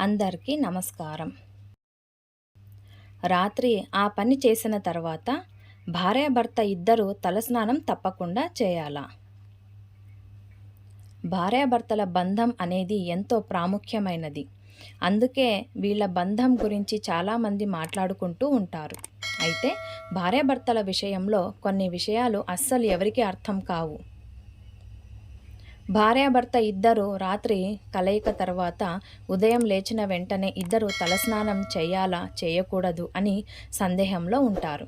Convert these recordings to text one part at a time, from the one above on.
అందరికీ నమస్కారం. రాత్రి ఆ పని చేసిన తర్వాత భార్యాభర్త ఇద్దరు తలస్నానం తప్పకుండా చేయాలా. భార్యాభర్తల బంధం అనేది ఎంతో ప్రాముఖ్యమైనది. అందుకే వీళ్ళ బంధం గురించి చాలామంది మాట్లాడుకుంటూ ఉంటారు. అయితే భార్యాభర్తల విషయంలో కొన్ని విషయాలు అస్సలు ఎవరికీ అర్థం కావు. భార్యాభర్త ఇద్దరు రాత్రి కలయిక తర్వాత ఉదయం లేచిన వెంటనే ఇద్దరు తలస్నానం చేయాలా చేయకూడదు అని సందేహంలో ఉంటారు.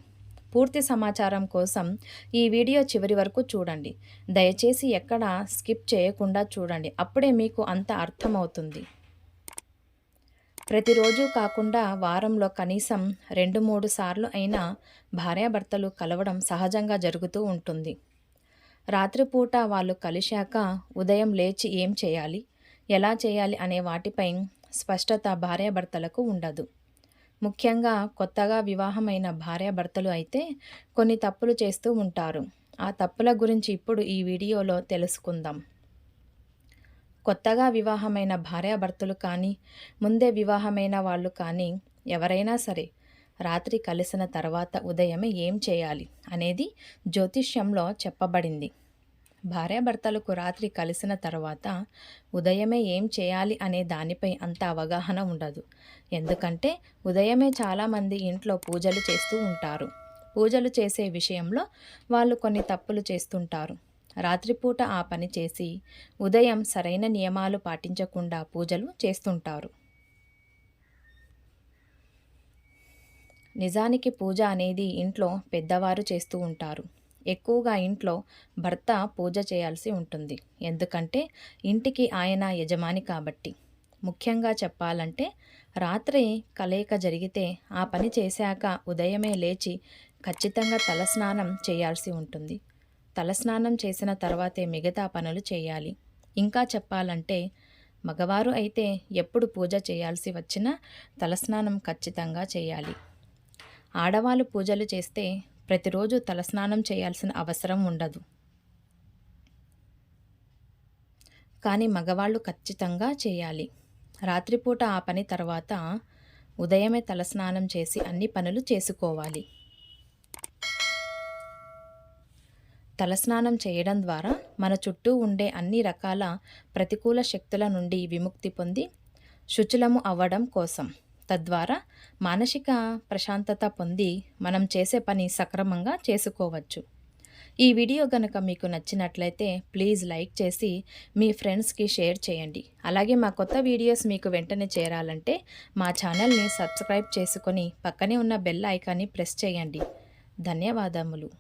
పూర్తి సమాచారం కోసం ఈ వీడియో చివరి వరకు చూడండి. దయచేసి ఎక్కడ స్కిప్ చేయకుండా చూడండి. అప్పుడే మీకు అంత అర్థమవుతుంది. ప్రతిరోజు కాకుండా వారంలో కనీసం రెండు మూడు సార్లు అయినా భార్యాభర్తలు కలవడం సహజంగా జరుగుతూ ఉంటుంది. రాత్రిపూట వాళ్ళు కలిశాక ఉదయం లేచి ఏం చేయాలి? ఎలా చేయాలి అనే వాటిపై స్పష్టత భార్యాభర్తలకు ఉండదు. ముఖ్యంగా కొత్తగా వివాహమైన భార్యాభర్తలు అయితే కొన్ని తప్పులు చేస్తూ ఉంటారు. ఆ తప్పుల గురించి ఇప్పుడు ఈ వీడియోలో తెలుసుకుందాం. కొత్తగా వివాహమైన భార్యాభర్తలు కానీ ముందే వివాహమైన వాళ్ళు కానీ ఎవరైనా సరే రాత్రి కలిసిన తర్వాత ఉదయమే ఏం చేయాలి అనేది జ్యోతిష్యంలో చెప్పబడింది. భార్యాభర్తలకు రాత్రి కలిసిన తర్వాత ఉదయమే ఏం చేయాలి అనే దానిపై అంత అవగాహన ఉండదు. ఎందుకంటే ఉదయమే చాలామంది ఇంట్లో పూజలు చేస్తూ ఉంటారు. పూజలు చేసే విషయంలో వాళ్ళు కొన్ని తప్పులు చేస్తుంటారు. రాత్రిపూట ఆ పని చేసి ఉదయం సరైన నియమాలు పాటించకుండా పూజలు చేస్తుంటారు. నిజానికి పూజ అనేది ఇంట్లో పెద్దవారు చేస్తూ ఉంటారు. ఎక్కువగా ఇంట్లో భర్త పూజ చేయాల్సి ఉంటుంది. ఎందుకంటే ఇంటికి ఆయన యజమాని కాబట్టి. ముఖ్యంగా చెప్పాలంటే రాత్రి కలయిక జరిగితే ఆ పని చేశాక ఉదయమే లేచి ఖచ్చితంగా తలస్నానం చేయాల్సి ఉంటుంది. తలస్నానం చేసిన తర్వాతే మిగతా పనులు చేయాలి. ఇంకా చెప్పాలంటే మగవారు అయితే ఎప్పుడు పూజ చేయాల్సి వచ్చినా తలస్నానం ఖచ్చితంగా చేయాలి. ఆడవాళ్ళు పూజలు చేస్తే ప్రతిరోజు తలస్నానం చేయాల్సిన అవసరం ఉండదు. కానీ మగవాళ్ళు ఖచ్చితంగా చేయాలి. రాత్రిపూట ఆ పని తర్వాత ఉదయమే తలస్నానం చేసి అన్ని పనులు చేసుకోవాలి. తలస్నానం చేయడం ద్వారా మన చుట్టూ ఉండే అన్ని రకాల ప్రతికూల శక్తుల నుండి విముక్తి పొంది శుచులము అవ్వడం కోసం. తద్వారా మానసిక ప్రశాంతత పొంది మనం చేసే పని సక్రమంగా చేసుకోవచ్చు. ఈ వీడియో కనుక మీకు నచ్చినట్లయితే ప్లీజ్ లైక్ చేసి మీ ఫ్రెండ్స్కి షేర్ చేయండి. అలాగే మా కొత్త వీడియోస్ మీకు వెంటనే చేరాలంటే మా ఛానల్ని సబ్స్క్రైబ్ చేసుకొని పక్కనే ఉన్న బెల్ ఐకాన్ని ప్రెస్ చేయండి. ధన్యవాదములు.